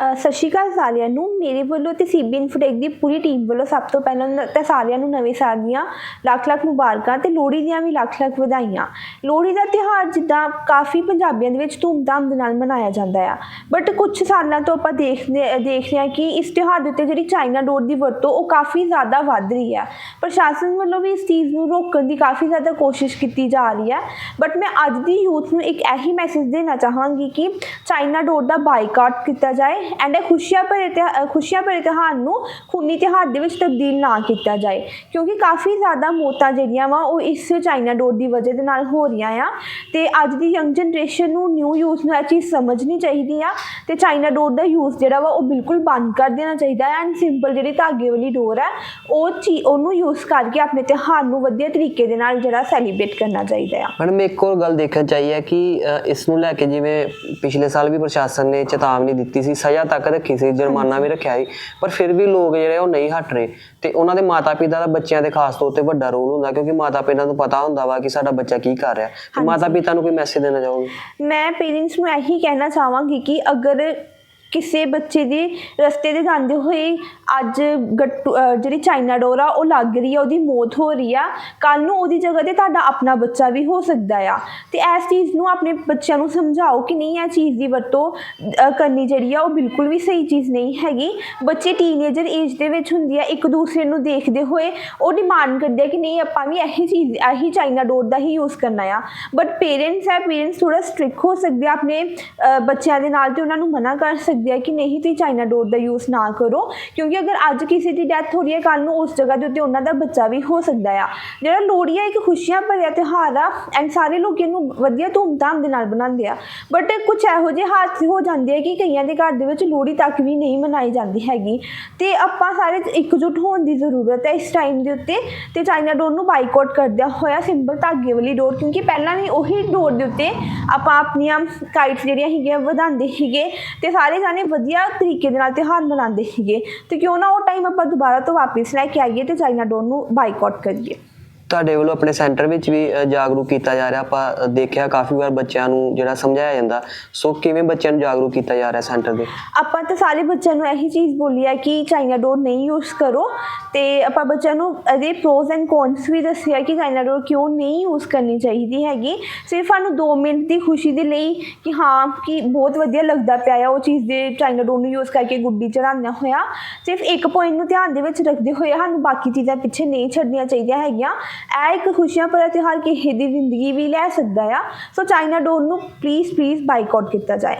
ਸਤਿ ਸ਼੍ਰੀ ਅਕਾਲ ਸਾਰਿਆਂ ਨੂੰ। ਮੇਰੇ ਵੱਲੋਂ ਤੇ ਸੀਬੀ ਇਨਫੋਟੈਕ ਦੀ ਪੂਰੀ ਟੀਮ ਵੱਲੋਂ ਸਭ ਤੋਂ ਪਹਿਲਾਂ ਤਾਂ ਸਾਰਿਆਂ ਨੂੰ ਨਵੇਂ ਸਾਲ ਦੀਆਂ ਲੱਖ ਲੱਖ ਮੁਬਾਰਕਾਂ ਤੇ ਲੋਹੜੀ ਦੀਆਂ ਵੀ ਲੱਖ ਲੱਖ ਵਧਾਈਆਂ। ਲੋਹੜੀ ਦਾ ਤਿਉਹਾਰ ਜਿੱਦਾਂ ਕਾਫੀ ਪੰਜਾਬੀਆਂ ਦੇ ਵਿੱਚ ਧੂਮਧਾਮ ਦੇ ਨਾਲ ਮਨਾਇਆ ਜਾਂਦਾ ਆ। ਬਟ ਕੁਝ ਸਾਲਾਂ ਤੋਂ ਆਪਾਂ ਦੇਖਦੇ ਦੇਖ ਰਹੇ ਹਾਂ ਕਿ ਇਸ ਤਿਉਹਾਰ ਦੇ ਉੱਤੇ ਜਿਹੜੀ ਚਾਈਨਾ ਡੋਰ ਦੀ ਵਰਤੋਂ ਉਹ ਕਾਫੀ ਜ਼ਿਆਦਾ ਵੱਧ ਰਹੀ ਹੈ ਪ੍ਰਸ਼ਾਸਨ ਵੱਲੋਂ ਵੀ ਇਸ ਚੀਜ਼ ਨੂੰ ਰੋਕਣ ਦੀ ਕਾਫੀ ਜ਼ਿਆਦਾ ਕੋਸ਼ਿਸ਼ ਕੀਤੀ ਜਾ ਰਹੀ ਹੈ ਬਟ ਮੈਂ ਅੱਜ ਦੀ ਯੂਥ ਨੂੰ ਇੱਕ ਇਹੀ ਮੈਸੇਜ ਦੇਣਾ ਚਾਹਾਂਗੀ ਕਿ ਚਾਈਨਾ ਡੋਰ ਦਾ ਬਾਈਕਾਟ ਕੀਤਾ ਜਾਏ ਐਂਡ ਇਹ ਖੁਸ਼ੀਆਂ ਭਰੇ ਤਿਉਹਾ- ਖੁਸ਼ੀਆਂ ਭਰੇ ਤਿਉਹਾਰ ਨੂੰ ਖੂਨੀ ਤਿਉਹਾਰ ਦੇ ਵਿੱਚ ਤਬਦੀਲ ਨਾ ਕੀਤਾ ਜਾਏ ਕਿਉਂਕਿ ਕਾਫੀ ਜ਼ਿਆਦਾ ਮੌਤਾਂ ਜਿਹੜੀਆਂ ਵਾ ਉਹ ਇਸ ਚਾਈਨਾ ਡੋਰ ਦੀ ਵਜ੍ਹਾ ਦੇ ਨਾਲ ਹੋ ਰਹੀਆਂ ਆ ਤੇ ਅੱਜ ਦੀ ਯੰਗ ਜਨਰੇਸ਼ਨ ਨੂੰ ਨਿਊ ਯੂਥ ਨੂੰ ਇਹ ਚੀਜ਼ ਸਮਝਣੀ ਚਾਹੀਦੀ ਆ ਤੇ ਚਾਈਨਾ ਡੋਰ ਦਾ ਯੂਜ਼ ਜਿਹੜਾ ਵਾ ਉਹ ਬਿਲਕੁਲ ਬੰਦ ਕਰ ਦੇਣਾ ਚਾਹੀਦਾ ਹੈ ਐਂਡ ਸਿੰਪਲ ਜਿਹੜੀ ਧਾਗੇ ਵਾਲੀ ਡੋਰ ਹੈ ਉਹ ਚੀ ਉਹਨੂੰ ਯੂਜ਼ ਕਰਕੇ ਆਪਣੇ ਤਿਉਹਾਰ ਨੂੰ ਵਧੀਆ ਤਰੀਕੇ ਦੇ ਨਾਲ ਜਿਹੜਾ ਸੈਲੀਬ੍ਰੇਟ ਕਰਨਾ ਚਾਹੀਦਾ ਆ। ਮੈਡਮ ਇੱਕ ਹੋਰ ਗੱਲ ਦੇਖਣ ਚਾਹੀਏ ਕਿ ਇਸ ਨੂੰ ਲੈ ਕੇ ਜਿਵੇਂ ਪਿਛਲੇ ਸਾਲ ਵੀ ਪ੍ਰਸ਼ਾਸਨ ਨੇ ਚੇਤਾਵਨੀ ਦਿੱਤੀ ਸੀ ਸਜ਼ਾ ਤੱਕ ਰੱਖੀ ਸੀ ਜੁਰਮਾਨਾ ਵੀ ਰੱਖਿਆ ਸੀ ਪਰ ਫਿਰ ਵੀ ਲੋਕ ਜਿਹੜੇ ਉਹ ਨਹੀਂ ਹਟ ਰਹੇ ਤੇ ਉਹਨਾਂ ਦੇ ਮਾਤਾ ਪਿਤਾ ਦਾ ਬੱਚਿਆਂ ਦੇ ਖਾਸ ਤੌਰ ਤੇ ਵੱਡਾ ਰੋਲ ਹੁੰਦਾ ਕਿਉਂਕਿ ਮਾਤਾ ਪਿਤਾ ਨੂੰ ਪਤਾ ਹੁੰਦਾ ਵਾ ਕਿ ਸਾਡਾ ਬੱਚਾ ਕੀ ਕਰ ਰਿਹਾ। ਤੇ ਮਾਤਾ ਪਿਤਾ ਨੂੰ ਕੋਈ ਮੈਸੇਜ ਦੇਣਾ ਚਾਹੋਗੇ? ਮੈਂ ਪੇਰੈਂਟਸ ਨੂੰ ਇਹੀ ਕਹਿਣਾ ਚਾਹਾਂਗੀ ਕਿ ਅਗਰ ഒരുപാട് ਕਿਸੇ ਬੱਚੇ ਦੇ ਰਸਤੇ ਤੇ ਜਾਂਦੇ ਹੋਏ ਅੱਜ ਗੱਟੂ ਜਿਹੜੀ ਚਾਈਨਾ ਡੋਰ ਆ, ਉਹ ਲੱਗ ਰਹੀ ਆ, ਉਹਦੀ ਮੌਤ ਹੋ ਰਹੀ ਆ। ਕੱਲ ਨੂੰ ਉਹਦੀ ਜਗ੍ਹਾ ਤੇ ਤੁਹਾਡਾ ਆਪਣਾ ਬੱਚਾ ਵੀ ਹੋ ਸਕਦਾ ਆ। ਤੇ ਇਸ ਚੀਜ਼ ਨੂੰ ਆਪਣੇ ਬੱਚਿਆਂ ਨੂੰ ਸਮਝਾਓ ਕਿ ਨਹੀਂ, ਇਹ ਚੀਜ਼ ਦੀ ਵਰਤੋਂ ਕਰਨੀ ਜਿਹੜੀ ਆ, ਉਹ ਬਿਲਕੁਲ ਵੀ ਸਹੀ ਚੀਜ਼ ਨਹੀਂ ਹੈਗੀ। ਬੱਚੇ ਟੀਨੇਜਰ ਏਜ ਦੇ ਵਿੱਚ ਹੁੰਦੀ ਆ, ਇੱਕ ਦੂਸਰੇ ਨੂੰ ਦੇਖਦੇ ਹੋਏ ਉਹ ਡਿਮਾਂਡ ਕਰਦੇ ਆ ਕਿ ਨਹੀਂ, ਆਪਾਂ ਵੀ ਇਹੀ ਚੀਜ਼, ਇਹੀ ਚਾਈਨਾ ਡੋਰ ਦਾ ਹੀ ਯੂਜ਼ ਕਰਨਾ ਆ। ਬਟ ਪੇਰੈਂਟਸ ਆ ਪੇਰੈਂਟਸ ਥੋੜਾ ਸਟ੍ਰਿਕ ਹੋ ਸਕਦੇ ਆ, ਆਪਣੇ ਬੱਚਿਆਂ ਦੇ ਨਾਲ ਤੇ ਉਹਨਾਂ ਨੂੰ ਮਨਾ ਕਰ ਸਕਦੇ ਆ ਕਿ ਨਹੀਂ ਤੁਸੀਂ ਚਾਈਨਾ ਡੋਰ ਦਾ ਯੂਜ਼ ਨਾ ਕਰੋ, ਕਿਉਂਕਿ ਅਗਰ ਅੱਜ ਕਿਸੇ ਦੀ ਡੈਥ ਹੋ ਰਹੀ ਹੈ ਕੱਲ ਨੂੰ ਉਸ ਜਗ੍ਹਾ ਦੇ ਉੱਤੇ ਉਹਨਾਂ ਦਾ ਬੱਚਾ ਵੀ ਹੋ ਸਕਦਾ ਆ। ਜਿਹੜਾ ਲੋਹੜੀ ਆ ਇੱਕ ਖੁਸ਼ੀਆਂ ਭਰਿਆ ਤਿਉਹਾਰ ਆ ਐਂਡ ਸਾਰੇ ਲੋਕ ਇਹਨੂੰ ਵਧੀਆ ਧੂਮਧਾਮ ਦੇ ਨਾਲ ਬਣਾਉਂਦੇ ਆ। ਬਟ ਕੁਝ ਇਹੋ ਜਿਹੇ ਹਾਦਸੇ ਹੋ ਜਾਂਦੇ ਆ ਕਿ ਕਈਆਂ ਦੇ ਘਰ ਦੇ ਵਿੱਚ ਲੋਹੜੀ ਤੱਕ ਵੀ ਨਹੀਂ ਮਨਾਈ ਜਾਂਦੀ ਹੈਗੀ। ਤੇ ਆਪਾਂ ਸਾਰੇ ਇਕਜੁੱਟ ਹੋਣ ਦੀ ਜ਼ਰੂਰਤ ਹੈ ਇਸ ਟਾਈਮ ਦੇ ਉੱਤੇ, ਤੇ ਚਾਈਨਾ ਡੋਰ ਨੂੰ ਬਾਈਕਾਟ ਕਰਦਿਆ ਹੋਇਆ ਸਿੰਪਲ ਧਾਗੇ ਵਾਲੀ ਡੋਰ, ਕਿਉਂਕਿ ਪਹਿਲਾਂ ਵੀ ਉਹੀ ਡੋਰ ਦੇ ਉੱਤੇ ਆਪਾਂ ਆਪਣੀਆਂ ਕਾਈਟਸ ਜਿਹੜੀਆਂ ਹੈਗੀਆਂ, ਵਧਾਉਂਦੇ ਸੀਗੇ, ਤੇ ਸਾਰੇ ਜਾਣੇ ਵਧੀਆ ਤਰੀਕੇ ਦੇ ਨਾਲ ਤਿਉਹਾਰ ਮਨਾਉਂਦੇ ਸੀਗੇ ਤੇ ਕਿਉਂ ਨਾ ਉਹ ਟਾਈਮ ਆਪਾਂ ਦੁਬਾਰਾ ਤੋਂ ਵਾਪਸ ਲੈ ਕੇ ਆਈਏ ਤੇ ਚਾਈਨਾ ਡੋਰ ਨੂੰ ਬਾਈਕਾਟ ਕਰੀਏ। ਤੁਹਾਡੇ ਵੱਲੋਂ ਆਪਣੇ ਸੈਂਟਰ ਵਿੱਚ ਵੀ ਜਾਗਰੂਕ ਕੀਤਾ ਜਾ ਰਿਹਾ। ਆਪਾਂ ਦੇਖਿਆ ਕਾਫੀ ਵਾਰ ਬੱਚਿਆਂ ਨੂੰ ਜਿਹੜਾ ਸਮਝਾਇਆ ਜਾਂਦਾ। ਸੋ ਕਿਵੇਂ ਬੱਚਿਆਂ ਨੂੰ ਜਾਗਰੂਕ ਕੀਤਾ ਜਾ ਰਿਹਾ ਸੈਂਟਰ ਦੇ? ਆਪਾਂ ਤਾਂ ਸਾਰੇ ਬੱਚਿਆਂ ਨੂੰ ਇਹੀ ਚੀਜ਼ ਬੋਲੀ ਹੈ ਕਿ ਚਾਈਨਾ ਡੋਰ ਨਹੀਂ ਯੂਜ਼ ਕਰੋ। ਤੇ ਆਪਾਂ ਬੱਚਿਆਂ ਨੂੰ ਇਹਦੇ ਪ੍ਰੋਜ਼ ਐਂਡ ਕੌਨਸ ਵੀ ਦੱਸਿਆ ਕਿ ਚਾਈਨਾ ਡੋਰ ਕਿਉਂ ਨਹੀਂ ਯੂਜ਼ ਕਰਨੀ ਚਾਹੀਦੀ ਹੈਗੀ। ਸਿਰਫ ਸਾਨੂੰ 2 ਮਿੰਟ ਦੀ ਖੁਸ਼ੀ ਦੇ ਲਈ ਕਿ ਹਾਂ, ਕਿ ਬਹੁਤ ਵਧੀਆ ਲੱਗਦਾ ਪਿਆ ਆ ਉਹ ਚੀਜ਼ ਦੇ ਚਾਈਨਾ ਡੋਰ ਨੂੰ ਯੂਜ਼ ਕਰਕੇ ਗੁੱਡੀ ਚੜਾਉਂਦਿਆਂ ਹੋਇਆ। ਸਿਰਫ ਇੱਕ ਪੁਆਇੰਟ ਨੂੰ ਧਿਆਨ ਦੇ ਵਿੱਚ ਰੱਖਦੇ ਹੋਏ ਸਾਨੂੰ ਬਾਕੀ ਚੀਜ਼ਾਂ ਪਿੱਛੇ ਨਹੀਂ ਛੱਡਣੀਆਂ ਚਾਹੀਦੀਆਂ ਹੈਗੀਆਂ। ਇਹ ਇੱਕ ਖੁਸ਼ੀਆਂ ਭਰਿਆ ਤਿਉਹਾਰ ਕਿਸੇ ਦੀ ਜ਼ਿੰਦਗੀ ਵੀ ਲੈ ਸਕਦਾ ਆ। ਸੋ ਚਾਈਨਾ ਡੋਰ ਨੂੰ ਪਲੀਜ਼ ਪਲੀਜ਼ ਬਾਈਕਾਟ ਕੀਤਾ ਜਾਏ।